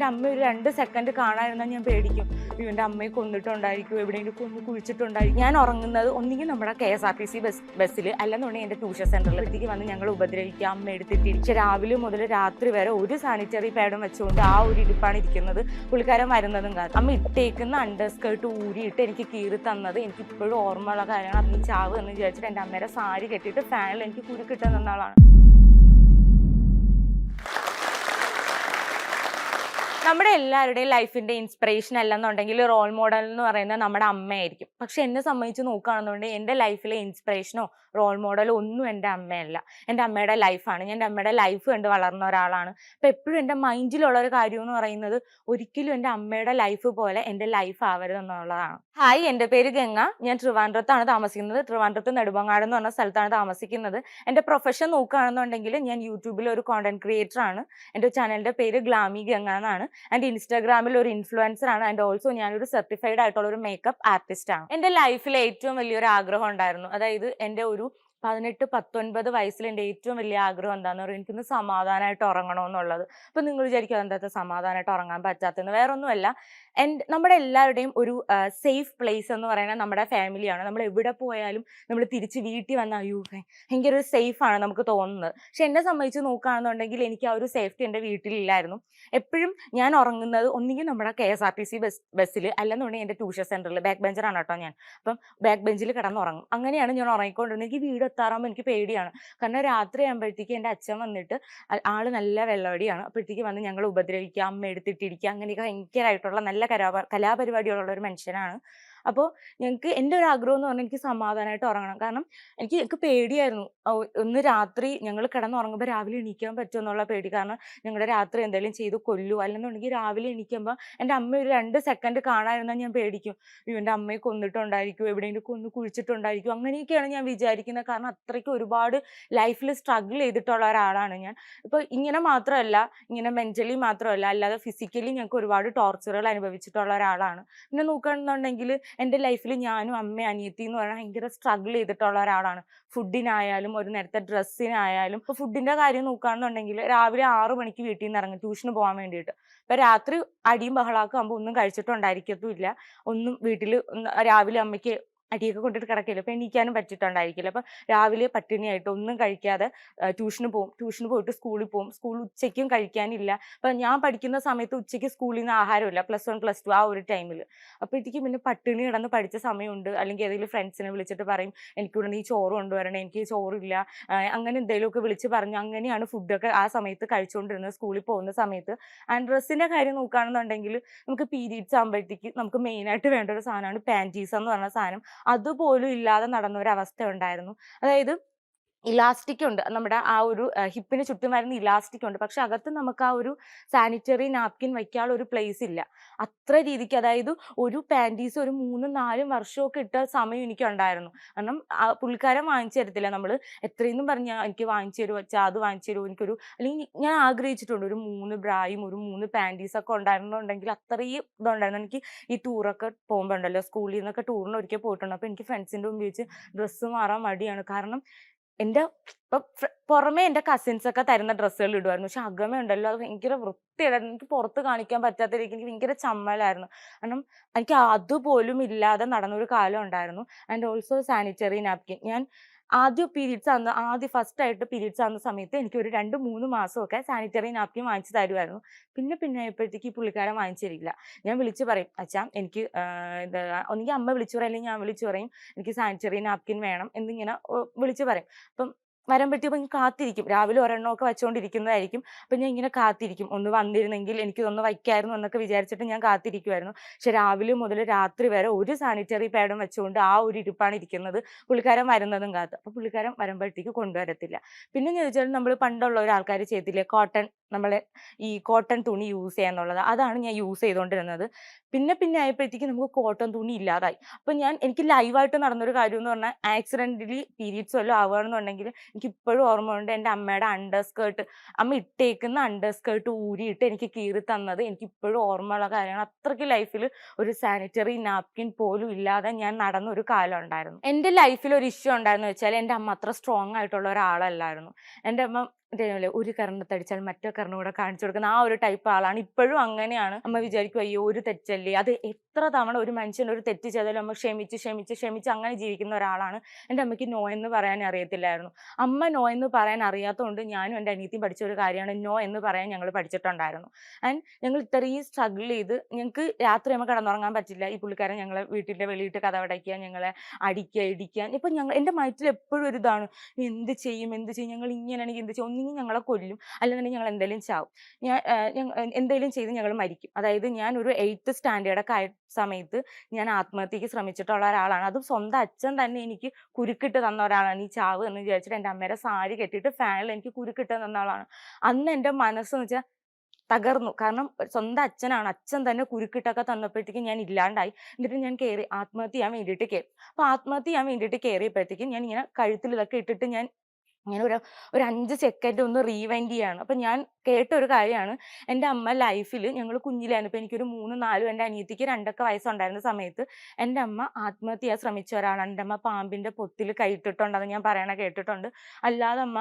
എന്റെ അമ്മ ഒരു രണ്ട് സെക്കൻഡ് കാണാതിരുന്നാൽ ഞാൻ പേടിക്കും. എന്റെ അമ്മയെ കൊന്നിട്ടുണ്ടായിരിക്കും എവിടെയെങ്കിലും കൊന്ന് കുഴിച്ചിട്ടുണ്ടായിരിക്കും ഞാൻ ഉറങ്ങുന്നത് ഒന്നുകിൽ നമ്മുടെ K S R T C bus ബസ്സിൽ അല്ലെന്നുണ്ടെങ്കിൽ എന്റെ ട്യൂഷൻ സെന്ററിൽ എത്തിക്ക് വന്ന് ഞങ്ങൾ ഉപദ്രവിക്കുക അമ്മ എടുത്തിട്ട് എടുത്തിട്ടിരിച്ച് രാവിലെ മുതൽ രാത്രി വരെ ഒരു സാനിറ്ററി പാഡും വെച്ചുകൊണ്ട് ആ ഒരു ഇരിപ്പാണ് ഇരിക്കുന്നത്. പുള്ളിക്കാരൻ വരുന്നതും കാരണം അമ്മ ഇട്ടേക്കുന്ന അണ്ടർ സ്കേർട്ട് ഊരിയിട്ട് എനിക്ക് കീറി തന്നത് എനിക്ക് ഇപ്പോഴും ഓർമ്മയുള്ള കാര്യമാണ്. അമ്മ ചാവ് എന്ന് വിചാരിച്ചിട്ട് എന്റെ അമ്മയുടെ സാരി കെട്ടിയിട്ട് ഫാനിൽ എനിക്ക് കുരുക്കിട്ട് തന്ന ആളാണ്. നമ്മുടെ എല്ലാവരുടെയും ലൈഫിന്റെ ഇൻസ്പിറേഷൻ അല്ലെന്നുണ്ടെങ്കിൽ റോൾ മോഡൽ എന്ന് പറയുന്നത് നമ്മുടെ അമ്മയായിരിക്കും. പക്ഷെ എന്നെ സംബന്ധിച്ച് നോക്കുകയാണെന്നുണ്ടെങ്കിൽ എന്റെ ലൈഫിലെ ഇൻസ്പിറേഷനോ റോൾ മോഡലോ ഒന്നും എന്റെ അമ്മയല്ല. എന്റെ അമ്മയുടെ ലൈഫാണ് ഞാൻ എന്റെ അമ്മയുടെ ലൈഫ് കണ്ട് വളർന്ന ഒരാളാണ്. അപ്പം എപ്പോഴും എന്റെ മൈൻഡിലുള്ള ഒരു കാര്യം എന്ന് പറയുന്നത് ഒരിക്കലും എന്റെ അമ്മയുടെ ലൈഫ് പോലെ എന്റെ ലൈഫ് ആവരുതെന്നുള്ളതാണ്. ഹായ് എന്റെ പേര് ഗംഗ. ഞാൻ ട്രിവാൻഡ്രത്താണ് താമസിക്കുന്നത്. ട്രിവാൻഡ്രത്ത് നെടുമങ്ങാട് എന്ന് പറഞ്ഞ സ്ഥലത്താണ് താമസിക്കുന്നത്. എന്റെ പ്രൊഫഷൻ നോക്കുകയാണെന്നുണ്ടെങ്കിൽ ഞാൻ യൂട്യൂബിൽ ഒരു കോണ്ടന്റ് ക്രിയേറ്റർ ആണ്. എന്റെ ചാനലിന്റെ പേര് ഗ്ലാമി ഗംഗ എന്നാണ്. ആൻഡ് ഇൻസ്റ്റാഗ്രാമിൽ ഒരു ഇൻഫ്ലുവൻസർ ആണ്. ആൻഡ് ഓൾസോ ഞാനൊരു സർട്ടിഫൈഡ് ആയിട്ടുള്ള ഒരു മേക്കപ്പ് ആർട്ടിസ്റ്റ് ആണ്. എന്റെ ലൈഫിൽ ഏറ്റവും വലിയൊരു ആഗ്രഹം ഉണ്ടായിരുന്നു. അതായത് എന്റെ ഒരു പതിനെട്ട് പത്തൊൻപത് വയസ്സിൽ എന്റെ ഏറ്റവും വലിയ ആഗ്രഹം എന്താണെന്ന് പറയുക എനിക്കൊന്ന് സമാധാനമായിട്ട് ഉറങ്ങണമെന്നുള്ളത് അപ്പം നിങ്ങൾ വിചാരിക്കും എന്താ സമാധാനമായിട്ട് ഉറങ്ങാൻ പറ്റാത്തതെന്ന്. വേറെ ഒന്നുമല്ല എന്റെ നമ്മുടെ എല്ലാവരുടെയും ഒരു സേഫ് പ്ലേസ് എന്ന് പറയുന്നത് നമ്മുടെ ഫാമിലിയാണ് നമ്മൾ എവിടെ പോയാലും നമ്മൾ തിരിച്ച് വീട്ടിൽ വന്ന അയ്യോ ഭയ- ഭയങ്കര ഒരു സേഫാണ് നമുക്ക് തോന്നുന്നത്. പക്ഷെ എന്നെ സംബന്ധിച്ച് നോക്കുകയാണെന്നുണ്ടെങ്കിൽ എനിക്ക് ആ ഒരു സേഫ്റ്റി എന്റെ വീട്ടിലില്ലായിരുന്നു. എപ്പോഴും ഞാൻ ഉറങ്ങുന്നത് ഒന്നുകിൽ നമ്മുടെ K S R T C bus ബസ്സിൽ അല്ലെന്നുണ്ടെങ്കിൽ എന്റെ ട്യൂഷൻ സെന്ററിൽ ബാക്ക് ബെഞ്ചറാണ് കേട്ടോ ഞാൻ. അപ്പം ബാക്ക് ബെഞ്ചിൽ കിടന്നുറങ്ങും. അങ്ങനെയാണ് ഞാൻ ഉറങ്ങിക്കൊണ്ടിരുന്നത്. എനിക്ക് വീട് എത്താറാകുമ്പോൾ എനിക്ക് പേടിയാണ്. കാരണം രാത്രി ആകുമ്പോഴത്തേക്ക് എന്റെ അച്ഛൻ വന്നിട്ട് ആൾ നല്ല വെള്ളവടിയാണ്. അപ്പോഴത്തേക്ക് വന്ന് ഞങ്ങൾ ഉപദ്രവിക്കുക അമ്മ എടുത്തിട്ടിരിക്കുക അങ്ങനെയൊക്കെ ഭയങ്കരമായിട്ടുള്ള നല്ല കലാപ കലാപരിപാടികളുള്ള ഒരു മനുഷ്യനാണ്. അപ്പോൾ ഞങ്ങൾക്ക് എന്റെ ഒരു ആഗ്രഹം എന്ന് പറഞ്ഞാൽ എനിക്ക് സമാധാനമായിട്ട് ഉറങ്ങണം. കാരണം എനിക്ക് എനിക്ക് പേടിയായിരുന്നു. ഒന്ന് രാത്രി ഞങ്ങൾ കിടന്നുറങ്ങുമ്പോൾ രാവിലെ എണീക്കാൻ പറ്റുമോ എന്നുള്ള പേടി. കാരണം ഞങ്ങളുടെ രാത്രി എന്തെങ്കിലും ചെയ്ത് കൊല്ലു. അല്ലെന്നുണ്ടെങ്കിൽ രാവിലെ എണീക്കുമ്പോൾ എന്റെ അമ്മ ഒരു രണ്ട് സെക്കൻഡ് കാണാതിരുന്നാൽ ഞാൻ പേടിക്കും. അയ്യോ എന്റെ അമ്മയെ കൊന്നിട്ടുണ്ടായിരിക്കും. എവിടെയെങ്കിലും കൊന്ന് കുഴിച്ചിട്ടുണ്ടായിരിക്കും. അങ്ങനെയൊക്കെയാണ് ഞാൻ വിചാരിക്കുന്നത് കാരണം അത്രയ്ക്ക് ഒരുപാട് ലൈഫിൽ സ്ട്രഗിൾ ചെയ്തിട്ടുള്ള ഒരാളാണ് ഞാൻ. ഇപ്പോൾ ഇങ്ങനെ മാത്രമല്ല ഇങ്ങനെ മെന്റലി മാത്രമല്ല അല്ലാതെ ഫിസിക്കലി ഞങ്ങൾക്ക് ഒരുപാട് ടോർച്ചറുകൾ അനുഭവിച്ചിട്ടുള്ള ഒരാളാണ്. പിന്നെ നോക്കുകയാണെന്നുണ്ടെങ്കിൽ എന്റെ ലൈഫിൽ ഞാനും അമ്മ അനിയത്തി എന്ന് പറഞ്ഞാൽ ഭയങ്കര സ്ട്രഗിൾ ചെയ്തിട്ടുള്ള ഒരാളാണ്. ഫുഡിനായാലും ഒരു നേരത്തെ ഡ്രസ്സിനായാലും ഇപ്പോൾ ഫുഡിന്റെ കാര്യം നോക്കുകയാണെന്നുണ്ടെങ്കിൽ രാവിലെ ആറു മണിക്ക് വീട്ടിൽ നിന്ന് ഇറങ്ങും ട്യൂഷന് പോകാൻ വേണ്ടിയിട്ട്. ഇപ്പം രാത്രി അടിയും ബഹളാക്കുമ്പോൾ ഒന്നും കഴിച്ചിട്ടുണ്ടായിരിക്കത്തുമില്ല ഒന്നും വീട്ടിൽ രാവിലെ അമ്മയ്ക്ക് അടിയൊക്കെ കൊണ്ടിട്ട് കിടക്കില്ല അപ്പം എണീക്കാനും പറ്റിയിട്ടുണ്ടായിരിക്കില്ല. അപ്പം രാവിലെ പട്ടിണിയായിട്ട് ഒന്നും കഴിക്കാതെ ട്യൂഷന് പോകും ട്യൂഷന് പോയിട്ട് സ്കൂളിൽ പോകും സ്കൂൾ ഉച്ചയ്ക്കും കഴിക്കാനില്ല. അപ്പം ഞാൻ പഠിക്കുന്ന സമയത്ത് ഉച്ചയ്ക്ക് സ്കൂളിൽ നിന്ന് ആഹാരമില്ല. പ്ലസ് വൺ പ്ലസ് ടു ആ ഒരു ടൈമിൽ അപ്പോഴത്തേക്കും പിന്നെ പട്ടിണി കിടന്ന് പഠിച്ച സമയമുണ്ട്. അല്ലെങ്കിൽ ഏതെങ്കിലും ഫ്രണ്ട്സിനെ വിളിച്ചിട്ട് പറയും എനിക്കിവിടെ ഈ ചോറ് കൊണ്ടുവരണം. എനിക്ക് ചോറില്ല. അങ്ങനെ എന്തെങ്കിലുമൊക്കെ വിളിച്ച് പറഞ്ഞു അങ്ങനെയാണ് ഫുഡൊക്കെ ആ സമയത്ത് കഴിച്ചുകൊണ്ടിരുന്നത് സ്കൂളിൽ പോകുന്ന സമയത്ത്. ആൻഡ് ഡ്രസ്സിന്റെ കാര്യം നോക്കുകയാണെന്നുണ്ടെങ്കിൽ നമുക്ക് പീരീഡ്സ് ആകുമ്പോഴത്തേക്ക് നമുക്ക് മെയിനായിട്ട് വേണ്ട ഒരു സാധനമാണ് പാന്റീസ് എന്ന് പറഞ്ഞ സാധനം. അതുപോലും ഇല്ലാതെ നടന്ന ഒരു അവസ്ഥ ഉണ്ടായിരുന്നു അതായത് ഇലാസ്റ്റിക് ഉണ്ട്. നമ്മുടെ ആ ഒരു ഹിപ്പിന് ചുറ്റും വരുന്ന ഇലാസ്റ്റിക് ഉണ്ട്. പക്ഷെ അകത്ത് നമുക്ക് ആ ഒരു സാനിറ്ററി നാപ്കിൻ വയ്ക്കാനുള്ള ഒരു പ്ലേസ് ഇല്ല. അത്ര രീതിക്ക് അതായത് ഒരു പാന്റീസ് ഒരു മൂന്നും നാലും വർഷമൊക്കെ ഇട്ട സമയം എനിക്ക് ഉണ്ടായിരുന്നു. കാരണം പുള്ളിക്കാരൻ വാങ്ങിച്ചു തരത്തില്ല. നമ്മൾ എത്രയെന്നും പറഞ്ഞാൽ എനിക്ക് വാങ്ങിച്ചു തരുമോ വെച്ചാൽ അത് വാങ്ങിച്ചു തരുമോ എനിക്കൊരു അല്ലെങ്കിൽ ഞാൻ ആഗ്രഹിച്ചിട്ടുണ്ട്. ഒരു മൂന്ന് ബ്രായും ഒരു മൂന്ന് പാന്റീസ് ഒക്കെ ഉണ്ടായിരുന്നുണ്ടെങ്കിൽ അത്രയും ഇതുണ്ടായിരുന്നു. എനിക്ക് ഈ ടൂറൊക്കെ പോകുമ്പോൾ ഉണ്ടല്ലോ സ്കൂളിൽ നിന്നൊക്കെ ടൂറിന് ഒരിക്കൽ പോയിട്ടുണ്ട്. അപ്പോൾ എനിക്ക് ഫ്രണ്ട്സിന്റെ മുമ്പ് വെച്ച് ഡ്രസ്സ് മാറാൻ മടിയാണ്. കാരണം എന്റെ ഇപ്പൊ പുറമേ എന്റെ കസിൻസ് ഒക്കെ തരുന്ന ഡ്രസ്സുകൾ ഇടുമായിരുന്നു പക്ഷെ അകമേ ഉണ്ടല്ലോ. അത് ഭയങ്കര വൃത്തിയായിരുന്നു. എനിക്ക് പുറത്ത് കാണിക്കാൻ പറ്റാത്ത രീതിക്ക് എനിക്ക് ഭയങ്കര ചമ്മലായിരുന്നു. കാരണം എനിക്ക് അതുപോലും ഇല്ലാതെ നടന്നൊരു കാലം ഉണ്ടായിരുന്നു. ആൻഡ് ഓൾസോ സാനിറ്ററി നാപ്കിൻ ഞാൻ ആദ്യം പീരീഡ്സ് ആകുന്ന ആദ്യ ഫസ്റ്റ് ആയിട്ട് പീരീഡ്സ് ആകുന്ന സമയത്ത് എനിക്ക് ഒരു രണ്ട് മൂന്ന് മാസമൊക്കെ സാനിറ്ററി നാപ്കിൻ വാങ്ങിച്ചു തരുമായിരുന്നു പിന്നെ പിന്നെ ആയപ്പോഴത്തേക്ക് ഈ പുള്ളിക്കാരൻ വാങ്ങിച്ചു തരില്ല. ഞാൻ വിളിച്ചു പറയും അച്ഛാ എനിക്ക് എന്താ ഒന്നുകിൽ അമ്മ വിളിച്ചു പറയും അല്ലെങ്കിൽ ഞാൻ വിളിച്ചു പറയും എനിക്ക് സാനിറ്ററി നാപ്കിൻ വേണം എന്നിങ്ങനെ വിളിച്ച് പറയും. അപ്പം വരാൻ പറ്റിയപ്പോൾ ഇങ്ങനെ കാത്തിരിക്കും. രാവിലെ ഒരെണ്ണമൊക്കെ വെച്ചുകൊണ്ടിരിക്കുന്നതായിരിക്കും അപ്പം ഞാൻ ഇങ്ങനെ കാത്തിരിക്കും. ഒന്ന് വന്നിരുന്നെങ്കിൽ എനിക്കിതൊന്ന് വയ്ക്കായിരുന്നു എന്നൊക്കെ വിചാരിച്ചിട്ട് ഞാൻ കാത്തിരിക്കുമായിരുന്നു പക്ഷെ രാവിലെ മുതൽ രാത്രി വരെ ഒരു സാനിറ്ററി പാഡും വെച്ചുകൊണ്ട് ആ ഒരു ഇരിപ്പാണ് ഇരിക്കുന്നത്. പുള്ളിക്കാരൻ വരുന്നതും കാത്ത്. അപ്പോൾ പുള്ളിക്കാരൻ വരുമ്പോഴത്തേക്ക് കൊണ്ടുവരത്തില്ല. പിന്നെ ചോദിച്ചാൽ നമ്മൾ പണ്ടുള്ള ഒരു ആൾക്കാർ ചെയ്തില്ലേ കോട്ടൺ നമ്മളെ ഈ കോട്ടൺ തുണി യൂസ് ചെയ്യാന്നുള്ളത് അതാണ് ഞാൻ യൂസ് ചെയ്തുകൊണ്ടിരുന്നത് പിന്നെ പിന്നെ ആയപ്പോഴത്തേക്ക് നമുക്ക് കോട്ടൺ തുണി ഇല്ലാതായി. അപ്പം ഞാൻ എനിക്ക് ലൈവായിട്ട് നടന്നൊരു കാര്യം എന്ന് പറഞ്ഞാൽ ആക്സിഡന്റലി പീരീഡ്സ് വല്ലതും ആവുകയാണെന്നുണ്ടെങ്കിൽ എനിക്ക് ഇപ്പോഴും ഓർമ്മയുണ്ട് എന്റെ അമ്മയുടെ അണ്ടർ സ്കേർട്ട് അമ്മ ഇട്ടേക്കുന്ന അണ്ടർ സ്കേർട്ട് ഊരിയിട്ട് എനിക്ക് കീറി തന്നത്. എനിക്കിപ്പോഴും ഓർമ്മയുള്ള കാര്യമാണ് അത്രയ്ക്ക് ലൈഫിൽ ഒരു സാനിറ്ററി നാപ്കിൻ പോലും ഇല്ലാതെ ഞാൻ നടന്ന ഒരു കാലം ഉണ്ടായിരുന്നു. എന്റെ ലൈഫിൽ ഒരു ഇഷ്യൂ ഉണ്ടായിരുന്നു വെച്ചാൽ എന്റെ അമ്മ അത്ര സ്ട്രോങ് ആയിട്ടുള്ള ഒരാളല്ലായിരുന്നു. എന്റെ അമ്മ ഇതേപോലെ ഒരു കരണത്തടിച്ചാൽ മറ്റേ കരണം കൂടെ കാണിച്ചു കൊടുക്കുന്ന ആ ഒരു ടൈപ്പ് ആളാണ്. ഇപ്പോഴും അങ്ങനെയാണ്. അമ്മ വിചാരിക്കും അയ്യോ ഒരു തെറ്റല്ലേ? അത് എത്ര തവണ ഒരു മനുഷ്യൻ ഒരു തെറ്റ് ചെയ്താലും അമ്മ ക്ഷമിച്ച് ക്ഷമിച്ച് ക്ഷമിച്ച് അങ്ങനെ ജീവിക്കുന്ന ഒരാളാണ് എന്റെ അമ്മയ്ക്ക് നോ എന്ന് പറയാൻ അറിയത്തില്ലായിരുന്നു. അമ്മ നോ എന്ന് പറയാൻ അറിയാത്തതുകൊണ്ട് ഞാനും എന്റെ അനിയത്തിയും പഠിച്ച ഒരു കാര്യമാണ് നോ എന്ന് പറയാൻ ഞങ്ങൾ പഠിച്ചിട്ടുണ്ടായിരുന്നു. ആൻഡ് ഞങ്ങൾ ഇത്രയും സ്ട്രഗിൾ ചെയ്ത് ഞങ്ങൾക്ക് രാത്രി നമ്മൾ കിടന്നുറങ്ങാൻ പറ്റില്ല. ഈ പുള്ളിക്കാരൻ ഞങ്ങളെ വീട്ടിന്റെ വെളിയിട്ട് കഥവടയ്ക്കുക ഞങ്ങളെ അടിക്കുക ഇടിക്കുക. ഇപ്പം ഞങ്ങൾ എന്റെ മൈറ്റിൽ എപ്പോഴും ഒരു ഇതാണ്. എന്ത് ചെയ്യും എന്ത് ചെയ്യും? ഞങ്ങൾ ഇങ്ങനെയാണെങ്കിൽ എന്ത് ചെയ്യും? ഒന്നെങ്കിൽ ഞങ്ങളെ കൊല്ലും. അല്ലെന്നുണ്ടെങ്കിൽ ഞങ്ങൾ എന്തെങ്കിലും ചാവും. ഞാൻ എന്തെങ്കിലും ചെയ്ത് ഞങ്ങൾ മരിക്കും. അതായത് ഞാൻ ഒരു എയ്ത്ത് സ്റ്റാൻഡേർഡൊക്കെ ആയ സമയത്ത് ഞാൻ ആത്മഹത്യക്ക് ശ്രമിച്ചിട്ടുള്ള ഒരാളാണ്. അതും സ്വന്തം അച്ഛൻ തന്നെ എനിക്ക് കുരുക്കിട്ട് തന്ന ഒരാളാണ്. ഈ ചാവ് എന്ന് വിചാരിച്ചിട്ട് എന്റെ അമ്മയുടെ സാരി കെട്ടിയിട്ട് ഫാനിൽ എനിക്ക് കുരുക്കിട്ട് തന്ന ആളാണ്. അന്ന് എന്റെ മനസ്സെന്ന് വെച്ചാൽ തകർന്നു. കാരണം സ്വന്തം അച്ഛനാണ്. അച്ഛൻ തന്നെ കുരുക്കിട്ടൊക്കെ തന്നപ്പോഴത്തേക്കും ഞാൻ ഇല്ലാണ്ടായി. എന്നിട്ട് ഞാൻ കയറി ആത്മഹത്യ ചെയ്യാൻ വേണ്ടിയിട്ട് കയറി അപ്പോൾ ആത്മഹത്യ ചെയ്യാൻ വേണ്ടിയിട്ട് കയറിയപ്പോഴത്തേക്കും ഞാൻ ഇങ്ങനെ കഴുത്തിൽ ഇതൊക്കെ ഇട്ടിട്ട് ഞാൻ ഇങ്ങനെ ഒരു ഒരു അഞ്ച് സെക്കൻഡ് ഒന്ന് റീവൈൻഡ് ചെയ്യാണ്. അപ്പം ഞാൻ കേട്ട ഒരു കാര്യമാണ് എന്റെ അമ്മ ലൈഫിൽ ഞങ്ങൾ കുഞ്ഞിലായിരുന്നു. ഇപ്പോൾ എനിക്കൊരു മൂന്ന് നാലും എന്റെ അനിയത്തിക്ക് രണ്ടൊക്കെ വയസ്സുണ്ടായിരുന്ന സമയത്ത് എന്റെ അമ്മ ആത്മഹത്യ ചെയ്യാൻ ശ്രമിച്ച ഒരാളാണ്. എന്റെ അമ്മ പാമ്പിന്റെ പൊത്തിൽ കൈയിട്ടിട്ടുണ്ടെന്ന് ഞാൻ പറയണ കേട്ടിട്ടുണ്ട്. അല്ലാതെ അമ്മ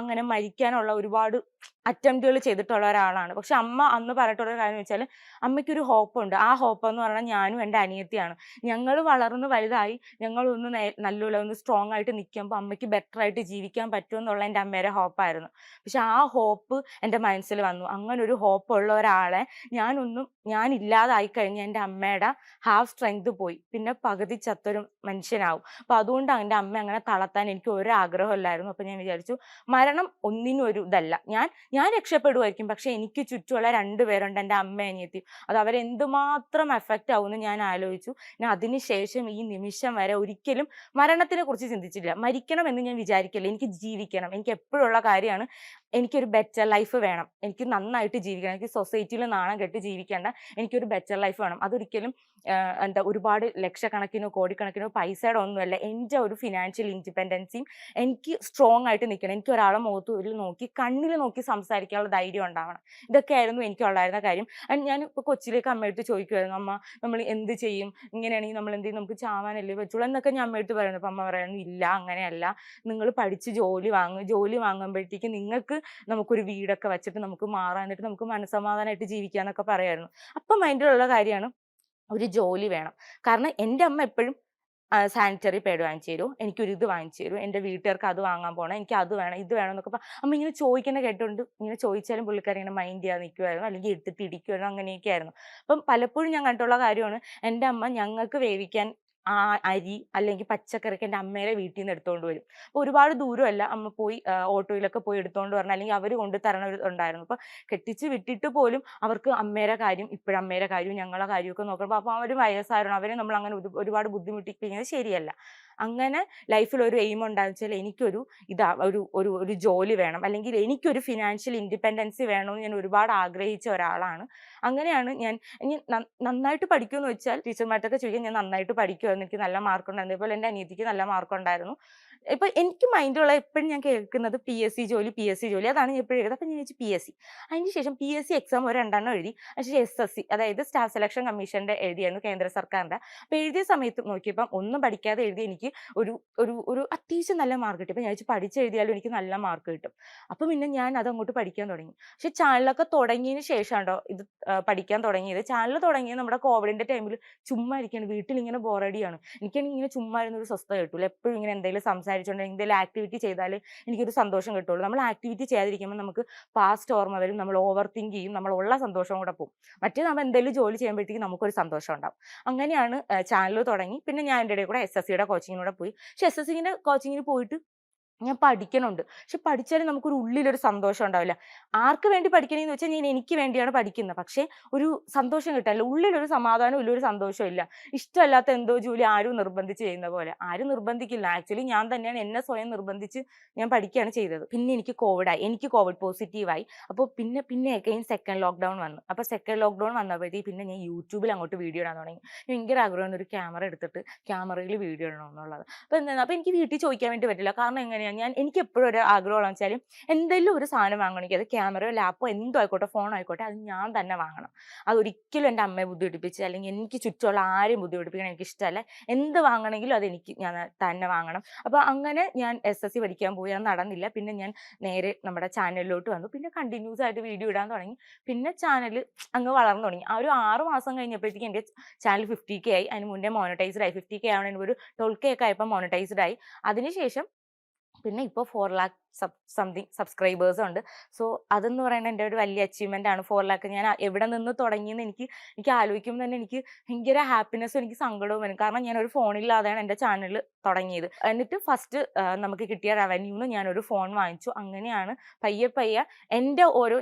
അങ്ങനെ മരിക്കാനുള്ള ഒരുപാട് അറ്റംപ്റ്റുകൾ ചെയ്തിട്ടുള്ള ഒരാളാണ്. പക്ഷെ അമ്മ അന്ന് പറഞ്ഞിട്ടുള്ള കാര്യം വെച്ചാൽ അമ്മയ്ക്കൊരു ഹോപ്പുണ്ട്. ആ ഹോപ്പ് എന്ന് പറഞ്ഞാൽ ഞാനും എന്റെ അനിയത്തിയാണ്. ഞങ്ങൾ വളർന്ന് വലുതായി ഞങ്ങളൊന്ന് നല്ല ഒന്ന് സ്ട്രോങ് ആയിട്ട് നിൽക്കുമ്പോൾ അമ്മയ്ക്ക് ബെറ്റർ ആയിട്ട് ജീവിക്കാൻ പറ്റുമെന്നുള്ള എന്റെ അമ്മയുടെ ഹോപ്പായിരുന്നു. പക്ഷെ ആ ഹോപ്പ് എന്റെ മനസ്സിൽ വന്നു. അങ്ങനെ ഒരു ഹോപ്പ് ഉള്ള ഒരാളെ ഞാനൊന്നും ഞാൻ ഇല്ലാതായി കഴിഞ്ഞ് എന്റെ അമ്മയുടെ ഹാഫ് സ്ട്രെങ്ത് പോയി. പിന്നെ പകുതി ചത്തൊരു മനുഷ്യനാവും. അപ്പോൾ അതുകൊണ്ട് എന്റെ അമ്മ അങ്ങനെ തളർത്താൻ എനിക്ക് ഒരു ആഗ്രഹമില്ലായിരുന്നു അപ്പോൾ ഞാൻ വിചാരിച്ചു മരണം ഒന്നിനും ഒരു ഇതല്ല. ഞാൻ ഞാൻ രക്ഷപ്പെടുമായിരിക്കും. പക്ഷെ എനിക്ക് ചുറ്റുമുള്ള രണ്ടുപേരുണ്ട് എന്റെ അമ്മ അനിയത്തി. അത് അവരെന്തുമാത്രം എഫക്റ്റ് ആവുമെന്ന് ഞാൻ ആലോചിച്ചു. ഞാൻ അതിനുശേഷം ഈ നിമിഷം വരെ ഒരിക്കലും മരണത്തിനെ കുറിച്ച് ചിന്തിച്ചില്ല മരിക്കണം എന്ന് ഞാൻ വിചാരിക്കില്ല. എനിക്ക് ജീവിക്കണം. എനിക്ക് എപ്പോഴുള്ള കാര്യമാണ്. എനിക്കൊരു ബെറ്റർ ലൈഫ് വേണം. എനിക്ക് നന്നായിട്ട് ജീവിക്കണം. എനിക്ക് സൊസൈറ്റിയിൽ നാണം കെട്ട് ജീവിക്കേണ്ട എനിക്കൊരു ബെറ്റർ ലൈഫ് വേണം. അതൊരിക്കലും എന്താ ഒരുപാട് ലക്ഷക്കണക്കിനോ കോടിക്കണക്കിനോ പൈസയുടെ ഒന്നുമല്ല. എന്റെ ഒരു ഫിനാൻഷ്യൽ ഇൻഡിപെൻഡൻസിയും എനിക്ക് സ്ട്രോങ് ആയിട്ട് നിൽക്കണം. എനിക്ക് ഒരാളെ മുഖത്ത് നോക്കി കണ്ണിൽ നോക്കി സംസാരിക്കാനുള്ള ധൈര്യം ഉണ്ടാവണം. ഇതൊക്കെയായിരുന്നു എനിക്കുള്ളായിരുന്ന കാര്യം. ആൻഡ് ഞാൻ ഇപ്പോൾ കൊച്ചിയിലേക്ക് അമ്മയോട്ട് ചോദിക്കുമായിരുന്നു അമ്മ നമ്മൾ എന്ത് ചെയ്യും? ഇങ്ങനെയാണെങ്കിൽ നമ്മൾ എന്ത് ചെയ്യും നമുക്ക് ചാവാനല്ലേ പറ്റുള്ളൂ? എന്നൊക്കെ ഞാൻ അമ്മയോട്ട് പറയുന്നു. അപ്പം അമ്മ പറയുന്നു ഇല്ല അങ്ങനെയല്ല. നിങ്ങൾ പഠിച്ച് ജോലി വാങ്ങും. ജോലി വാങ്ങുമ്പോഴത്തേക്ക് നിങ്ങൾക്ക് നമുക്കൊരു വീടൊക്കെ വെച്ചിട്ട് നമുക്ക് മാറാൻ എന്നിട്ട് നമുക്ക് മനസ്സമാധാനമായിട്ട് ജീവിക്കാന്നൊക്കെ പറയായിരുന്നു. അപ്പം മൈൻഡിലുള്ള കാര്യമാണ് ഒരു ജോലി വേണം. കാരണം എന്റെ അമ്മ എപ്പോഴും സാനിറ്ററി പാഡ് വാങ്ങിച്ചു തരുമോ എനിക്കൊരു ഇത് വാങ്ങിച്ചു തരുമോ എന്റെ വീട്ടുകാർക്ക് അത് വാങ്ങാൻ പോകണം എനിക്ക് അത് വേണം ഇത് വേണം എന്നൊക്കെ അമ്മ ഇങ്ങനെ ചോദിക്കുന്ന കേട്ടോണ്ട് ഇങ്ങനെ ചോദിച്ചാലും പുള്ളിക്കാരി ഇങ്ങനെ മൈൻഡ് ചെയ്യാതെ നിൽക്കുമായിരുന്നു അല്ലെങ്കിൽ എടുത്തിട്ട് ഇടിക്കുമായിരുന്നു അങ്ങനെയൊക്കെ ആയിരുന്നു. അപ്പം പലപ്പോഴും ഞാൻ കണ്ടുള്ള കാര്യമാണ് എന്റെ അമ്മ ഞങ്ങൾക്ക് വേവിക്കാൻ ആ അരി അല്ലെങ്കിൽ പച്ചക്കറിക്ക് എന്റെ അമ്മയുടെ വീട്ടിൽ നിന്ന് എടുത്തുകൊണ്ട് വരും. അപ്പോൾ ഒരുപാട് ദൂരമല്ല. അമ്മ പോയി ഓട്ടോയിലൊക്കെ പോയി എടുത്തുകൊണ്ട് വരണം. അല്ലെങ്കിൽ അവർ കൊണ്ട് തരണ ഉണ്ടായിരുന്നു. അപ്പോൾ കെട്ടിച്ച് വിട്ടിട്ട് പോലും അവർക്ക് അമ്മേരെ കാര്യം ഇപ്പോഴും അമ്മയുടെ കാര്യവും ഞങ്ങളെ കാര്യമൊക്കെ നോക്കുമ്പോൾ അപ്പോൾ അവർ വയസ്സായിരുന്നു അവരെ നമ്മൾ അങ്ങനെ ഒരു- ഒരുപാട് ബുദ്ധിമുട്ടിപ്പിക്കുന്നത് ശരിയല്ല. അങ്ങനെ ലൈഫിൽ ഒരു എയിം ഉണ്ടാകുന്ന വെച്ചാൽ എനിക്കൊരു ഇതാ ഒരു ഒരു ഒരു ജോലി വേണം. അല്ലെങ്കിൽ എനിക്കൊരു ഫിനാൻഷ്യൽ ഇൻഡിപെൻഡൻസി വേണമെന്ന് ഞാൻ ഒരുപാട് ആഗ്രഹിച്ച ഒരാളാണ്. അങ്ങനെയാണ് ഞാൻ ഇനി നന്ന- നന്നായിട്ട് പഠിക്കുമെന്ന് വെച്ചാൽ ടീച്ചർമാർക്കൊക്കെ ചോദിക്കാൻ ഞാൻ നന്നായിട്ട് പഠിക്കുമായിരുന്നു എനിക്ക് നല്ല മാർക്ക് ഉണ്ടായിരുന്നു അതുപോലെ എന്റെ അനിയത്തിക്ക് നല്ല മാർക്ക് ഉണ്ടായിരുന്നു. ഇപ്പൊ എനിക്ക് മൈൻഡുള്ള എപ്പോഴും ഞാൻ കേൾക്കുന്നത് പി എസ് സി ജോലി പി എസ് സി ജോലി. അതാണ് ഞാൻ എപ്പോഴും എഴുതുന്നത്. അപ്പം ഞാൻ ചോദിച്ചു പി എസ് സി അതിന് ശേഷം പി എസ് സി എക്സാം ഒരു രണ്ടെണ്ണം എഴുതി. അതിന് എസ് എസ് സി അതായത് സ്റ്റാഫ് സെലക്ഷൻ കമ്മീഷന്റെ എഴുതിയായിരുന്നു കേന്ദ്ര സർക്കാരിന്റെ അപ്പോൾ എഴുതിയ സമയത്ത് നോക്കിയപ്പം ഒന്നും പഠിക്കാതെ എഴുതി എനിക്ക് ഒരു ഒരു ഒരു അത്യാവശ്യം നല്ല മാർക്ക് കിട്ടി. അപ്പം ഞാൻ ചോദിച്ചു പഠിച്ചെഴുതിയാലും എനിക്ക് നല്ല മാർക്ക് കിട്ടും. അപ്പം പിന്നെ ഞാൻ അത് അങ്ങോട്ട് പഠിക്കാൻ തുടങ്ങി. പക്ഷെ ചാനലൊക്കെ തുടങ്ങിയതിന് ശേഷം ഉണ്ടോ ഇത് പഠിക്കാൻ തുടങ്ങിയത്. ചാനൽ തുടങ്ങിയത് നമ്മുടെ കോവിഡിന്റെ ടൈമിൽ ചുമ്മാ ഇരിക്കുകയാണ് വീട്ടിൽ ഇങ്ങനെ ബോറടിയാണ് എനിക്കാണെങ്കിൽ ഇങ്ങനെ ചുമ്മാ ഇരുന്ന ഒരു സ്വസ്ഥത കിട്ടുള്ളൂ എപ്പോഴും ഇങ്ങനെ എന്തെങ്കിലും സംസാരിച്ചുകൊണ്ട് എന്തെങ്കിലും ആക്ടിവിറ്റി ചെയ്താൽ എനിക്കൊരു സന്തോഷം കിട്ടുള്ളൂ. നമ്മൾ ആക്ടിവിറ്റി ചെയ്യാതിരിക്കുമ്പോൾ നമുക്ക് പാസ്റ്റ് ഓർമ്മ വരും. നമ്മൾ ഓവർ തിങ്ക് ചെയ്യും. നമ്മൾ ഉള്ള സന്തോഷം കൂടെ പോകും. മറ്റേ നമ്മൾ എന്തെങ്കിലും ജോലി ചെയ്യുമ്പോഴത്തേക്കും നമുക്കൊരു സന്തോഷം ഉണ്ടാവും. അങ്ങനെയാണ് ചാനൽ തുടങ്ങി. പിന്നെ ഞാൻ എന്റെ ഇടയിൽ കൂടെ എസ് എസ് സിയുടെ കോച്ചിങ്ങിനൂടെ പോയി. പക്ഷെ എസ് എസ് സിന്റെ കോച്ചിങ്ങിന് പോയിട്ട് ഞാൻ പഠിക്കണുണ്ട്. പക്ഷെ പഠിച്ചാലും നമുക്കൊരു ഉള്ളിലൊരു സന്തോഷം ഉണ്ടാവില്ല. ആർക്ക് വേണ്ടി പഠിക്കണമെന്ന് വെച്ചാൽ ഞാൻ എനിക്ക് വേണ്ടിയാണ് പഠിക്കുന്നത്. പക്ഷേ ഒരു സന്തോഷം കിട്ടാനില്ല. ഉള്ളിലൊരു സമാധാനം ഇല്ല ഒരു സന്തോഷവും ഇല്ല. ഇഷ്ടമല്ലാത്ത എന്തോ ജോലി ആരും നിർബന്ധിച്ച് ചെയ്യുന്ന പോലെ. ആരും നിർബന്ധിക്കില്ല. ആക്ച്വലി ഞാൻ തന്നെയാണ് എന്നെ സ്വയം നിർബന്ധിച്ച് ഞാൻ പഠിക്കുകയാണ് ചെയ്തത്. പിന്നെ എനിക്ക് കോവിഡായി. എനിക്ക് കോവിഡ് പോസിറ്റീവായി. അപ്പോൾ പിന്നെ പിന്നെ അഗൈൻ സെക്കൻഡ് ലോക്ക്ഡൗൺ വന്നു. അപ്പോൾ സെക്കൻഡ് ലോക്ക്ഡൗൺ വന്നപ്പോഴത്തേക്ക് പിന്നെ ഞാൻ യൂട്യൂബിൽ അങ്ങോട്ട് വീഡിയോ ഇടാൻ തുടങ്ങി. ഭയങ്കര ആഗ്രഹമാണ് ഒരു ക്യാമറ എടുത്തിട്ട് ക്യാമറയിൽ വീഡിയോ ഇടണം എന്നുള്ളത്. അപ്പോൾ എന്താണ് അപ്പോൾ എനിക്ക് വീട്ടിൽ ചോദിക്കാൻ വേണ്ടി പറ്റില്ല. കാരണം എങ്ങനെയാണ് ഞാൻ എനിക്ക് എപ്പോഴും ഒരു ആഗ്രഹമുള്ള വെച്ചാൽ എന്തെങ്കിലും ഒരു സാധനം വാങ്ങണമെങ്കിൽ അത് ക്യാമറയോ ലാപ്പോ എന്തോ ആയിക്കോട്ടെ ഫോൺ ആയിക്കോട്ടെ അത് ഞാൻ തന്നെ വാങ്ങണം. അത് ഒരിക്കലും എന്റെ അമ്മയെ ബുദ്ധിമുട്ടിപ്പിച്ച് അല്ലെങ്കിൽ എനിക്ക് ചുറ്റുമുള്ള ആരെയും ബുദ്ധിമുട്ടിപ്പിക്കാൻ എനിക്ക് ഇഷ്ടമല്ല എന്ത് വാങ്ങണമെങ്കിലും അത് എനിക്ക് ഞാൻ തന്നെ വാങ്ങണം. അപ്പോൾ അങ്ങനെ ഞാൻ എസ് എസ് സി പഠിക്കാൻ പോയി. അത് നടന്നില്ല. പിന്നെ ഞാൻ നേരെ നമ്മുടെ ചാനലിലോട്ട് വന്നു. പിന്നെ കണ്ടിന്യൂസ് ആയിട്ട് വീഡിയോ ഇടാൻ തുടങ്ങി. പിന്നെ ചാനൽ അങ്ങ് വളർന്നു തുടങ്ങി. ആ ഒരു ആറ് മാസം കഴിഞ്ഞപ്പോഴത്തേക്ക് എന്റെ ചാനൽ ഫിഫ്റ്റി കെ ആയി. അതിന് മുന്നേ മോണിറ്റൈസ്ഡ് ആയി. ഫിഫ്റ്റി കെ ആവണതിന് ഒരു ട്വൽവ് കെ ഒക്കെ ആയപ്പോൾ മോണിറ്റൈസ്ഡ് ആയി. അതിനുശേഷം പിന്നെ ഇപ്പോൾ ഫോർ ലാക്ക് സബ് സംതിങ് സബ്സ്ക്രൈബേഴ്സും ഉണ്ട്. സോ അതെന്ന് പറയുന്നത് എന്റെ ഒരു വലിയ അച്ചീവ്മെന്റ് ആണ്. ഫോർ ലാക്ക് ഞാൻ എവിടെ നിന്ന് തുടങ്ങിയെന്ന് എനിക്ക് എനിക്ക് ആലോചിക്കുമ്പോൾ തന്നെ എനിക്ക് ഭയങ്കര ഹാപ്പിനെസ്സും എനിക്ക് സങ്കടവും വരും. കാരണം ഞാൻ ഒരു ഫോണില്ലാതെയാണ് എന്റെ ചാനൽ തുടങ്ങിയത്. എന്നിട്ട് ഫസ്റ്റ് നമുക്ക് കിട്ടിയ റവന്യൂന്ന് ഞാൻ ഒരു ഫോൺ വാങ്ങിച്ചു. അങ്ങനെയാണ് പയ്യെ പയ്യെ എന്റെ ഓരോ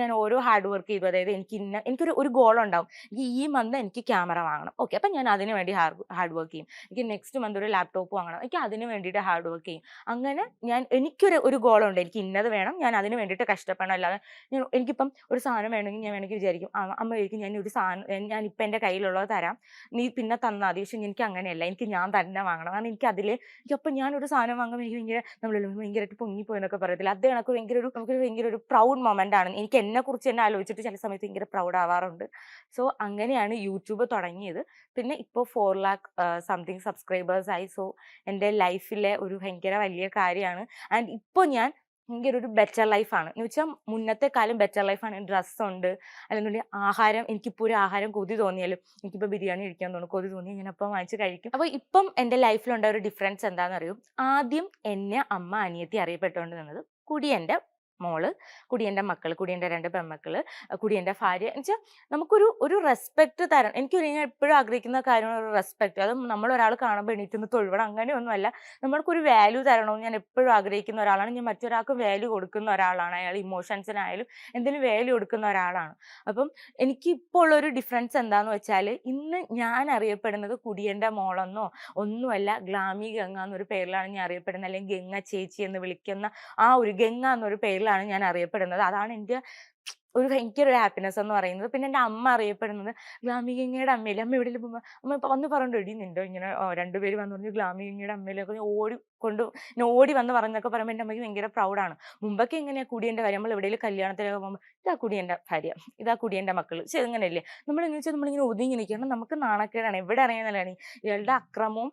ഞാൻ ഓരോ ഹാർഡ് വർക്ക് ചെയ്തു. അതായത് എനിക്ക് ഇന്ന എനിക്കൊരു ഒരു ഗോൾ ഉണ്ടാവും. എനിക്ക് ഈ മന്ത് എനിക്ക് ക്യാമറ വാങ്ങണം. ഓക്കെ അപ്പം ഞാൻ അതിന് വേണ്ടി ഹാർഡ് വർക്ക് ചെയ്യും. എനിക്ക് നെക്സ്റ്റ് മന്ത് ഒരു ലാപ്ടോപ്പ് വാങ്ങണം. എനിക്ക് അതിന് വേണ്ടിയിട്ട് ഹാർഡ് വർക്ക് ചെയ്യും. അങ്ങനെ ഞാൻ എനിക്കൊരു ഒരു ഗോളുണ്ട് എനിക്ക് ഇന്നത് വേണം ഞാൻ അതിന് വേണ്ടിയിട്ട് കഷ്ടപ്പെടണം. അല്ലാതെ ഞാൻ എനിക്കിപ്പം ഒരു സാധനം വേണമെങ്കിൽ ഞാൻ വേണമെങ്കിൽ വിചാരിക്കും "ആ, അമ്മ വിചാരിക്കും ഞാൻ ഒരു സാധനം ഞാൻ ഇപ്പം എന്റെ കയ്യിലുള്ളത് തരാം. നീ പിന്നെ തന്നാൽ മതി. പക്ഷെ എനിക്ക് അങ്ങനെയല്ല. എനിക്ക് ഞാൻ തന്നെ വാങ്ങണം. കാരണം എനിക്ക് അതിൽ എനിക്കപ്പം ഞാനൊരു സാധനം വാങ്ങുമ്പോൾ എനിക്ക് ഭയങ്കര നമ്മൾ ഭയങ്കരമായിട്ട് പൊങ്ങിപ്പോയി എന്നൊക്കെ പറയത്തില്ല? അത് കണക്ക് ഭയങ്കര ഒരു നമുക്കൊരു ഭയങ്കര ഒരു പ്രൗഡ് മൊമെന്റ് ആണ്. എനിക്ക് എന്നെ കുറിച്ച് തന്നെ ആലോചിച്ചിട്ട് ചില സമയത്ത് ഭയങ്കര പ്രൗഡ് ആവാറുണ്ട്. സോ അങ്ങനെയാണ് യൂട്യൂബ് തുടങ്ങിയത്. പിന്നെ ഇപ്പോൾ ഫോർ ലാക്ക് സംതിങ് സബ്സ്ക്രൈബേഴ്സ് ആയി. സോ എന്റെ ലൈഫിലെ ഒരു ഭയങ്കര വലിയ കാര്യമാണ്. ആൻഡ് ഇപ്പോൾ ഞാൻ ഭയങ്കര ഒരു ബെറ്റർ ലൈഫാണ് എന്ന് വെച്ചാൽ മുന്നത്തെ കാലം ബെറ്റർ ലൈഫാണ് ഡ്രസ്സുണ്ട് അല്ലെന്നുണ്ടെങ്കിൽ ആഹാരം എനിക്കിപ്പോൾ ഒരു ആഹാരം കൊതി തോന്നിയാലും എനിക്കിപ്പോൾ ബിരിയാണി കഴിക്കാൻ തോന്നും കൊതി തോന്നി ഞാൻ അപ്പം വാങ്ങിച്ച് കഴിക്കും. അപ്പോൾ ഇപ്പം എന്റെ ലൈഫിലുണ്ടായ ഒരു ഡിഫറൻസ് എന്താണെന്ന് അറിയും ആദ്യം എന്നെ അമ്മ അനിയത്തി അറിയപ്പെട്ടുകൊണ്ട് നിന്നത് കുടിയന്റെ മോൾ കുടിയന്റെ മക്കൾ കുടിയന്റെ രണ്ട് പെൺമക്കൾ കുടിയന്റെ ഭാര്യ. എന്ന് വെച്ചാൽ നമുക്കൊരു ഒരു റെസ്പെക്റ്റ് തരണം എനിക്ക് ഞാൻ എപ്പോഴും ആഗ്രഹിക്കുന്ന കാര്യമാണ് ഒരു റെസ്പെക്റ്റ് അത് നമ്മൾ ഒരാൾ കാണുമ്പോൾ എണീറ്റുന്ന തൊഴുവണം. അങ്ങനെയൊന്നുമല്ല. നമ്മൾക്കൊരു വാല്യൂ തരണമെന്ന് ഞാൻ എപ്പോഴും ആഗ്രഹിക്കുന്ന ഒരാളാണ്. ഞാൻ മറ്റൊരാൾക്ക് വാല്യൂ കൊടുക്കുന്ന ഒരാളാണ്. അയാൾ ഇമോഷൻസിനായാലും എന്തിനും വാല്യൂ കൊടുക്കുന്ന ഒരാളാണ്. അപ്പം എനിക്ക് ഇപ്പോൾ ഉള്ളൊരു ഡിഫറൻസ് എന്താന്ന് വെച്ചാൽ ഇന്ന് ഞാൻ അറിയപ്പെടുന്നത് കുടിയന്റെ മോളെന്നോ ഒന്നുമല്ല ഗ്ലാമി ഗംഗ എന്നൊരു പേരിലാണ് ഞാൻ അറിയപ്പെടുന്നത്. അല്ലെങ്കിൽ ഗംഗ ചേച്ചി എന്ന് വിളിക്കുന്ന ആ ഒരു ഗംഗ എന്നൊരു പേരിലാണ് ഞാൻ അറിയപ്പെടുന്നത്. അതാണ് എന്റെ ഒരു ഭയങ്കര ഒരു ഹാപ്പിനെസ് എന്ന് പറയുന്നത്. പിന്നെ എന്റെ അമ്മ അറിയപ്പെടുന്നത് ഗ്ലാമികങ്ങയുടെ അമ്മയിലെ അമ്മ എവിടെ പോകുമ്പോൾ അമ്മ ഇപ്പം വന്ന് പറഞ്ഞു എടി നിന്റെ ഇങ്ങനെ രണ്ടുപേര് വന്ന് പറഞ്ഞു ഗ്ലാമികങ്ങയുടെ അമ്മയിലൊക്കെ ഓടി കൊണ്ട് ഇങ്ങനെ ഓടി വന്ന് പറഞ്ഞൊക്കെ പറയുമ്പോൾ എന്റെ അമ്മയ്ക്ക് ഭയങ്കര പ്രൗഡാണ് മുമ്പൊക്കെ എങ്ങനെയാ കുടിയന്റെ കാര്യം? നമ്മൾ എവിടെയെങ്കിലും കല്യാണത്തിലൊക്കെ പോകുമ്പോൾ ഇതാ കുടിയന്റെ ഭാര്യ ഇതാ കുടിയന്റെ മക്കൾ ശരി അങ്ങനെയല്ലേ നമ്മൾ എങ്ങനെ വെച്ചാൽ നമ്മളിങ്ങനെ ഒതുങ്ങി നിൽക്കണം നമുക്ക് നാണക്കേടാണ്. എവിടെ അറിയുന്നില്ലാണ് ഇയാളുടെ അക്രമവും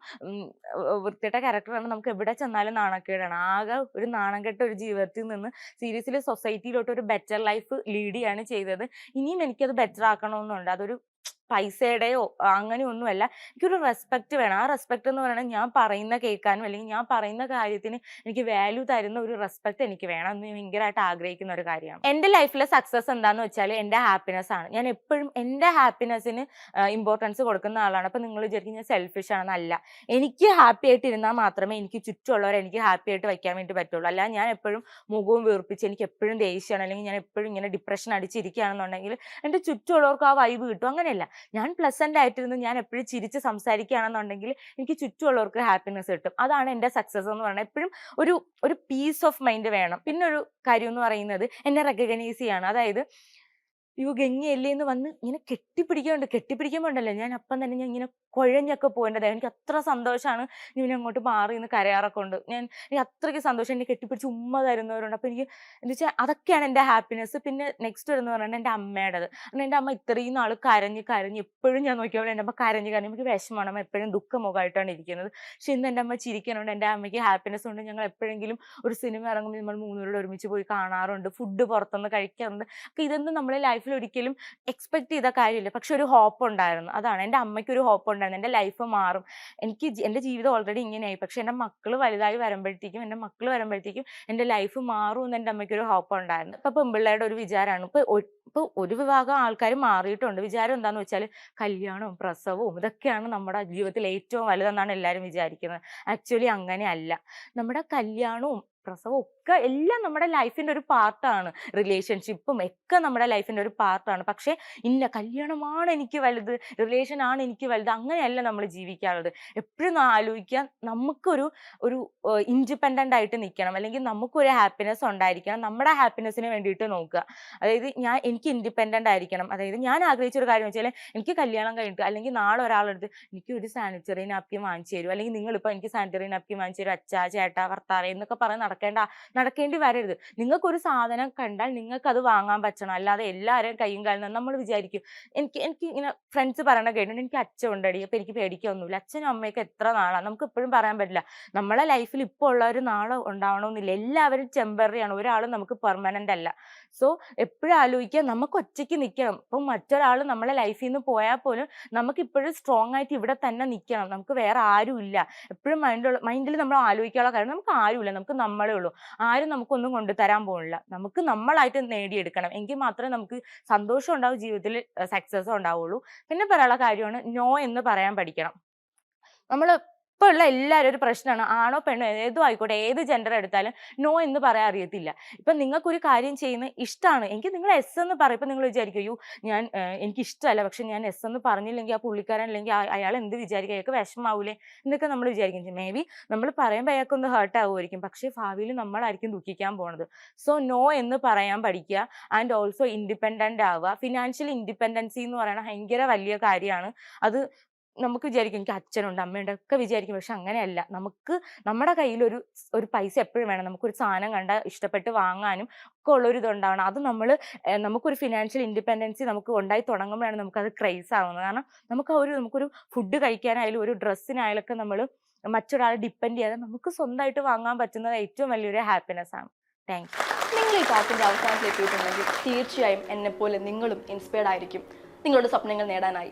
വൃത്തിയുടെ ക്യാരക്ടറാണ് നമുക്ക് എവിടെ ചെന്നാലും നാണക്കേടാണ്. ആകെ ഒരു നാണം കെട്ട ഒരു ജീവിതത്തിൽ നിന്ന് സീരിയസ്ലി സൊസൈറ്റിയിലോട്ട് ഒരു ബെറ്റർ ലൈഫ് ലീഡ് ചെയ്യാണ് ചെയ്തത്. ഇനിയും എനിക്കത് ബെറ്റർ ആക്കണമെന്നുണ്ട്. അതൊരു പൈസയുടെയോ അങ്ങനെയൊന്നുമല്ല. എനിക്കൊരു റെസ്പെക്റ്റ് വേണം. ആ റെസ്പെക്റ്റ് എന്ന് പറയുന്നത് ഞാൻ പറയുന്ന കേൾക്കാനും അല്ലെങ്കിൽ ഞാൻ പറയുന്ന കാര്യത്തിന് എനിക്ക് വാല്യൂ തരുന്ന ഒരു റെസ്പെക്റ്റ് എനിക്ക് വേണം എന്ന് ഭയങ്കരമായിട്ട് ആഗ്രഹിക്കുന്ന ഒരു കാര്യമാണ്. എന്റെ ലൈഫിലെ സക്സസ് എന്താന്ന് വെച്ചാൽ എന്റെ ഹാപ്പിനെസ് ആണ്. ഞാൻ എപ്പോഴും എന്റെ ഹാപ്പിനെസ്സിന് ഇമ്പോർട്ടൻസ് കൊടുക്കുന്ന ആളാണ്. അപ്പം നിങ്ങൾ വിചാരിക്കും ഞാൻ സെൽഫിഷ് ആണെന്നല്ല. എനിക്ക് ഹാപ്പി ആയിട്ട് ഇരുന്നാൽ മാത്രമേ എനിക്ക് ചുറ്റുമുള്ളവരെ എനിക്ക് ഹാപ്പി ആയിട്ട് വയ്ക്കാൻ വേണ്ടി പറ്റുള്ളൂ. അല്ല ഞാൻ എപ്പോഴും മുഖവും വീർപ്പിച്ച് എനിക്ക് എപ്പോഴും ദേഷ്യമാണ് അല്ലെങ്കിൽ ഞാൻ എപ്പോഴും ഇങ്ങനെ ഡിപ്രഷൻ അടിച്ചിരിക്കുകയാണെന്നുണ്ടെങ്കിൽ എന്റെ ചുറ്റുമുള്ളവർക്ക് ആ വൈബ് കിട്ടും. അങ്ങനെയല്ല. ഞാൻ പ്ലസന്റ് ആയിട്ടിരുന്ന് ഞാൻ എപ്പോഴും ചിരിച്ച് സംസാരിക്കുകയാണെന്നുണ്ടെങ്കിൽ എനിക്ക് ചുറ്റുമുള്ളവർക്ക് ഹാപ്പിനെസ് കിട്ടും. അതാണ് എന്റെ സക്സസ് എന്ന് പറയുന്നത്. എപ്പോഴും ഒരു ഒരു പീസ് ഓഫ് മൈൻഡ് വേണം. പിന്നെ ഒരു കാര്യം എന്ന് പറയുന്നത് എന്നെ റെക്കഗ്നൈസ് ചെയ്യാണ്. അതായത് അയ്യോ ഗംഗയല്ലേ എന്ന് വന്ന് ഇങ്ങനെ കെട്ടിപ്പിടിക്കുന്നുണ്ട് കെട്ടിപ്പിടിക്കുമ്പോൾ ഉണ്ടല്ലോ ഞാൻ അപ്പം തന്നെ ഞാൻ ഇങ്ങനെ കുഴഞ്ഞൊക്കെ പോകേണ്ടതായി എനിക്ക് അത്ര സന്തോഷമാണ് ഇവനെ അങ്ങോട്ട് മാറി നിന്ന് കരയാറൊക്കെ ഞാൻ എനിക്ക് അത്രയ്ക്ക് സന്തോഷം. എന്നെ കെട്ടിപ്പിടിച്ച് ഉമ്മ തരുന്നവരുണ്ട്. അപ്പം എനിക്ക് എന്താ വെച്ചാൽ അതൊക്കെയാണ് എന്റെ ഹാപ്പിനെസ് പിന്നെ നെക്സ്റ്റ് വരുന്നത് പറയുന്നത് എന്റെ അമ്മയുടേത്. കാരണം എന്റെ അമ്മ ഇത്രയും നാൾ കരഞ്ഞ് കരഞ്ഞ് എപ്പോഴും ഞാൻ നോക്കിയപ്പോൾ എന്റെ അമ്മ കരഞ്ഞ് കരഞ്ഞ് എനിക്ക് വിഷമമാണ്. അമ്മ എപ്പോഴും ദുഃഖമുഖമായിട്ടാണ് ഇരിക്കുന്നത്. പക്ഷെ ഇന്ന് എന്റെ അമ്മ ചിരിക്കാനുണ്ട് എന്റെ അമ്മയ്ക്ക് ഹാപ്പിനെസ് ഉണ്ട്. ഞങ്ങൾ എപ്പോഴെങ്കിലും ഒരു സിനിമ ഇറങ്ങുമ്പോൾ നമ്മൾ മൂന്നുപേരോട് ഒരുമിച്ച് പോയി കാണാറുണ്ട്. ഫുഡ് പുറത്തുനിന്ന് കഴിക്കാറുണ്ട്. അപ്പം ഇതൊന്നും നമ്മളെ ലൈഫിൽ ഒരിക്കലും എക്സ്പെക്ട് ചെയ്ത കാര്യമില്ല. പക്ഷെ ഒരു ഹോപ്പ് ഉണ്ടായിരുന്നു. അതാണ്. എന്റെ അമ്മയ്ക്ക് ഒരു ഹോപ്പ് ഉണ്ടായിരുന്നു. എന്റെ ലൈഫ് മാറും. എനിക്ക് എന്റെ ജീവിതം ഓൾറെഡി ഇങ്ങനെയായി. പക്ഷെ എന്റെ മക്കൾ വലുതായി വരുമ്പോഴത്തേക്കും എന്റെ മക്കൾ വരുമ്പോഴത്തേക്കും എന്റെ ലൈഫ് മാറും എന്ന് എന്റെ അമ്മയ്ക്ക് ഒരു ഹോപ്പ് ഉണ്ടായിരുന്നു. ഇപ്പൊ പെൺപിള്ളേരുടെ ഒരു വിചാരമാണ്. ഇപ്പൊ ഇപ്പോൾ ഇപ്പൊ ഒരു വിഭാഗം ആൾക്കാർ മാറിയിട്ടുണ്ട്. വിചാരം എന്താണെന്ന് വെച്ചാൽ കല്യാണവും പ്രസവവും ഇതൊക്കെയാണ് നമ്മുടെ ജീവിതത്തിൽ ഏറ്റവും വലുതെന്നാണ് എല്ലാവരും വിചാരിക്കുന്നത്. ആക്ച്വലി അങ്ങനെയല്ല. നമ്മുടെ കല്യാണവും പ്രസവവും ഒക്കെ എല്ലാം നമ്മുടെ ലൈഫിന്റെ ഒരു പാർട്ടാണ് റിലേഷൻഷിപ്പും ഒക്കെ നമ്മുടെ ലൈഫിന്റെ ഒരു പാർട്ടാണ് പക്ഷേ ഇന്ന കല്യാണമാണ് എനിക്ക് വലുത് റിലേഷൻ ആണ് എനിക്ക് വലുത് അങ്ങനെയല്ല നമ്മൾ ജീവിക്കാനുള്ളത് എപ്പോഴും ആലോചിക്കാൻ നമുക്കൊരു ഒരു ഇൻഡിപെൻഡന്റ് ആയിട്ട് നിൽക്കണം. അല്ലെങ്കിൽ നമുക്കൊരു ഹാപ്പിനെസ് ഉണ്ടായിരിക്കണം. നമ്മുടെ ഹാപ്പിനെസ്സിന് വേണ്ടിയിട്ട് നോക്കുക. അതായത് ഞാൻ എനിക്ക് ഇൻഡിപെൻഡന്റ് ആയിരിക്കണം. അതായത് ഞാൻ ആഗ്രഹിച്ച ഒരു കാര്യം വെച്ചാൽ എനിക്ക് കല്യാണം കഴിഞ്ഞിട്ട് അല്ലെങ്കിൽ നാളെ ഒരാളെടുത്ത് എനിക്ക് ഒരു സാനിറ്ററി നാപ്കിൻ വാങ്ങിച്ചു തരും അല്ലെങ്കിൽ നിങ്ങളിപ്പോൾ എനിക്ക് സാനിറ്ററി നാപ്കിൻ വാങ്ങിച്ചു തരും അച്ഛാ ചേട്ടാ ഭർത്താവ് എന്നൊക്കെ പറഞ്ഞ് നടക്കേണ്ട നടക്കേണ്ടി വരരുത്. നിങ്ങൾക്കൊരു സാധനം കണ്ടാൽ നിങ്ങൾക്ക് അത് വാങ്ങാൻ പറ്റണം. അല്ലാതെ എല്ലാവരും കൈയും കാലും നമ്മൾ വിചാരിക്കും എനിക്ക് എനിക്ക് ഇങ്ങനെ ഫ്രണ്ട്സ് പറയണ കേട്ടിട്ടുണ്ട് എനിക്ക് അച്ഛൻ ഉണ്ടടി അപ്പോൾ എനിക്ക് പേടിക്കൊന്നുമില്ല. അച്ഛനും അമ്മയൊക്കെ എത്ര നാളാണ് നമുക്ക് ഇപ്പോഴും പറയാൻ പറ്റില്ല. നമ്മളെ ലൈഫിൽ ഇപ്പോൾ ഉള്ള ഒരു നാളെ ഉണ്ടാവണമെന്നില്ല. എല്ലാവരും ടെമ്പററി ആണ്. ഒരാളും നമുക്ക് പെർമനന്റ് അല്ല. സോ എപ്പോഴും ആലോചിക്കുക നമുക്ക് ഒറ്റയ്ക്ക് നിൽക്കണം. ഇപ്പം മറ്റൊരാൾ നമ്മളെ ലൈഫിൽ നിന്ന് പോയാൽ പോലും നമുക്ക് ഇപ്പോഴും സ്ട്രോങ് ആയിട്ട് ഇവിടെ തന്നെ നിൽക്കണം. നമുക്ക് വേറെ ആരും ഇല്ല എപ്പോഴും മൈൻഡുള്ള മൈൻഡിൽ നമ്മൾ ആലോചിക്കാനുള്ള കാര്യം നമുക്ക് ആരുമില്ല. നമുക്ക് നമ്മളേ ഉള്ളൂ. ആരും നമുക്കൊന്നും കൊണ്ടു തരാൻ പോകുന്നില്ല നമുക്ക് നമ്മളായിട്ട് നേടിയെടുക്കണം. എങ്കിൽ മാത്രമേ നമുക്ക് സന്തോഷം ഉണ്ടാവും ജീവിതത്തിൽ സക്സസ് ഉണ്ടാവുള്ളൂ. പിന്നെ പറയാനുള്ള കാര്യമാണ് നോ എന്ന് പറയാൻ പഠിക്കണം. നമ്മൾ ഇപ്പോൾ ഉള്ള എല്ലാവരും ഒരു പ്രശ്നമാണ് ആണോ പെണ്ണോ ഏതും ആയിക്കോട്ടെ ഏത് ജെൻഡർ എടുത്താലും നോ എന്ന് പറയാൻ അറിയത്തില്ല. ഇപ്പം നിങ്ങൾക്കൊരു കാര്യം ചെയ്യുന്ന ഇഷ്ടമാണ് എനിക്ക് നിങ്ങൾ എസ് എന്ന് പറയും ഇപ്പം നിങ്ങൾ വിചാരിക്കും അയ്യോ ഞാൻ എനിക്ക് ഇഷ്ടമല്ല പക്ഷെ ഞാൻ എസ് എന്ന് പറഞ്ഞില്ലെങ്കിൽ ആ പുള്ളിക്കാരൻ അല്ലെങ്കിൽ അയാൾ എന്ത് വിചാരിക്കും? അയാൾക്ക് വിഷമാവൂലേ? എന്നൊക്കെ നമ്മൾ വിചാരിക്കും. മേ ബി നമ്മൾ പറയുമ്പോൾ അയാൾക്കൊന്ന് ഹേർട്ട് ആവുമായിരിക്കും. പക്ഷേ ഭാവിയിൽ നമ്മളായിരിക്കും ദുഃഖിക്കാൻ പോണത്. സോ നോ എന്ന് പറയാൻ പഠിക്കുക ആൻഡ് ഓൾസോ ഇൻഡിപെൻഡന്റ് ആവുക. ഫിനാൻഷ്യൽ ഇൻഡിപെൻഡൻസി എന്ന് പറയുന്നത് ഭയങ്കര വലിയ കാര്യമാണ്. അത് നമുക്ക് വിചാരിക്കും എനിക്ക് അച്ഛനുണ്ട് അമ്മയുണ്ട് ഒക്കെ വിചാരിക്കും. പക്ഷെ അങ്ങനെയല്ല. നമുക്ക് നമ്മുടെ കയ്യിൽ ഒരു ഒരു പൈസ എപ്പോഴും വേണം. നമുക്കൊരു സാധനം കണ്ട ഇഷ്ടപ്പെട്ട് വാങ്ങാനും ഒക്കെ ഉള്ളൊരു ഇതുണ്ടാവണം. അത് നമ്മൾ നമുക്കൊരു ഫിനാൻഷ്യൽ ഇൻഡിപെൻഡൻസി നമുക്ക് ഉണ്ടായി തുടങ്ങുമ്പോഴാണ് നമുക്കത് ക്രൈസ് ആവുന്നത്. കാരണം നമുക്ക് ഒരു നമുക്കൊരു ഫുഡ് കഴിക്കാനായാലും ഒരു ഡ്രസ്സിനായാലും ഒക്കെ നമ്മൾ മറ്റൊരാളെ ഡിപ്പെൻഡ് ചെയ്യാതെ നമുക്ക് സ്വന്തമായിട്ട് വാങ്ങാൻ പറ്റുന്നത് ഏറ്റവും വലിയൊരു ഹാപ്പിനെസ് ആണ്. താങ്ക് നിങ്ങൾ ഈ ടോക്കിന്റെ അവസാനത്തിൽ എത്തിയിട്ടുണ്ടെങ്കിൽ തീർച്ചയായും എന്നെപ്പോലെ നിങ്ങളും ഇൻസ്പയർഡ് ആയിരിക്കും. നിങ്ങളുടെ സ്വപ്നങ്ങൾ നേടാനായി.